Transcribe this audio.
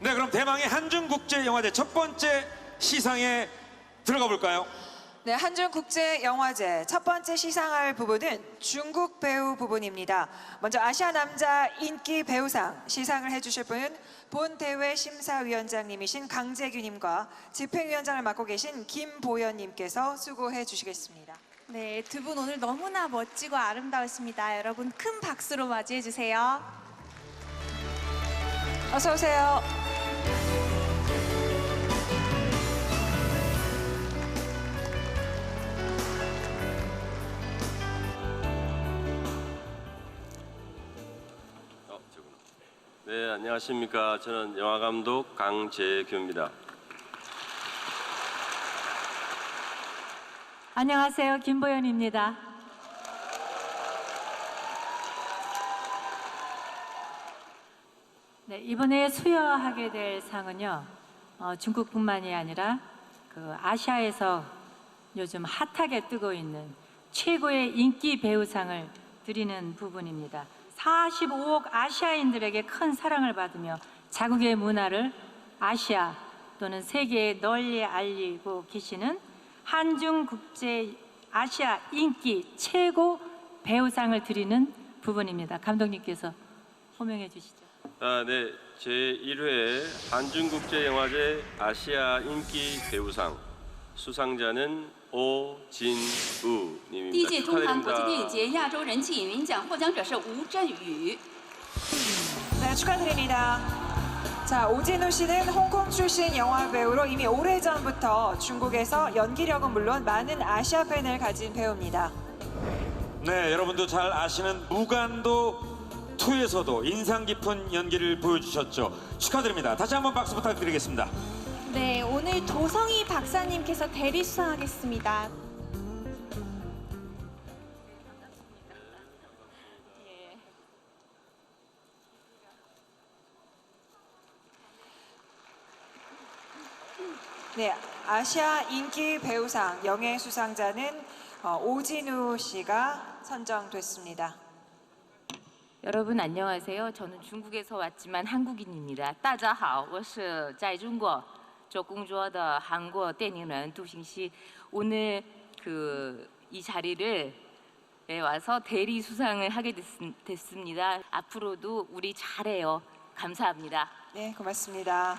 네, 그럼 대망의 한중국제영화제 첫 번째 시상에 들어가 볼까요? 네, 한중국제영화제 첫 번째 시상할 부분은 중국 배우 부분입니다. 먼저 아시아 남자 인기 배우상 시상을 해주실 분은 본 대회 심사위원장님이신 강재규님과 집행위원장을 맡고 계신 김보현님께서 수고해 주시겠습니다. 네, 두 분 오늘 너무나 멋지고 아름다우십니다. 여러분 큰 박수로 맞이해 주세요. 어서 오세요. 어. 네, 안녕하십니까. 저는 영화 감독 강재규입니다. 안녕하세요. 김보연입니다. 네, 이번에 수여하게 될 상은요. 어, 중국뿐만이 아니라 그 아시아에서 요즘 핫하게 뜨고 있는 최고의 인기 배우상을 드리는 부분입니다. 45억 아시아인들에게 큰 사랑을 받으며 자국의 문화를 아시아 또는 세계에 널리 알리고 계시는 한중국제 아시아 인기 최고 배우상을 드리는 부분입니다. 감독님께서 호명해 주시죠. 아, 네, 제 1회 한중국제영화제 아시아 인기 배우상 수상자는 오진우님입니다. 第一届中韩国际电影 축하드립니다. 节亚洲人气演员奖获奖者是吴镇宇。 네, 축하드립니다. 자, 오진우 씨는 홍콩 출신 영화 배우로 이미 오래전부터 중국에서 연기력은 물론 많은 아시아 팬을 가진 배우입니다. 네, 여러분도 잘 아시는 무간도 2에서도 인상 깊은 연기를 보여주셨죠. 축하드립니다. 다시 한번 박수 부탁드리겠습니다. 네, 오늘 도성희 박사님께서 대리 수상하겠습니다. 네, 아시아 인기 배우상 영예 수상자는 어, 오진우 씨가 선정됐습니다. 여러분 안녕하세요. 저는 중국에서 왔지만 한국인입니다. 大家好,我是在中国做工作的韩国电影人杜欣熙. 오늘 그 이 자리를 에 와서 대리 수상을 하게 됐, 됐습니다. 앞으로도 우리 잘해요. 감사합니다. 네, 고맙습니다.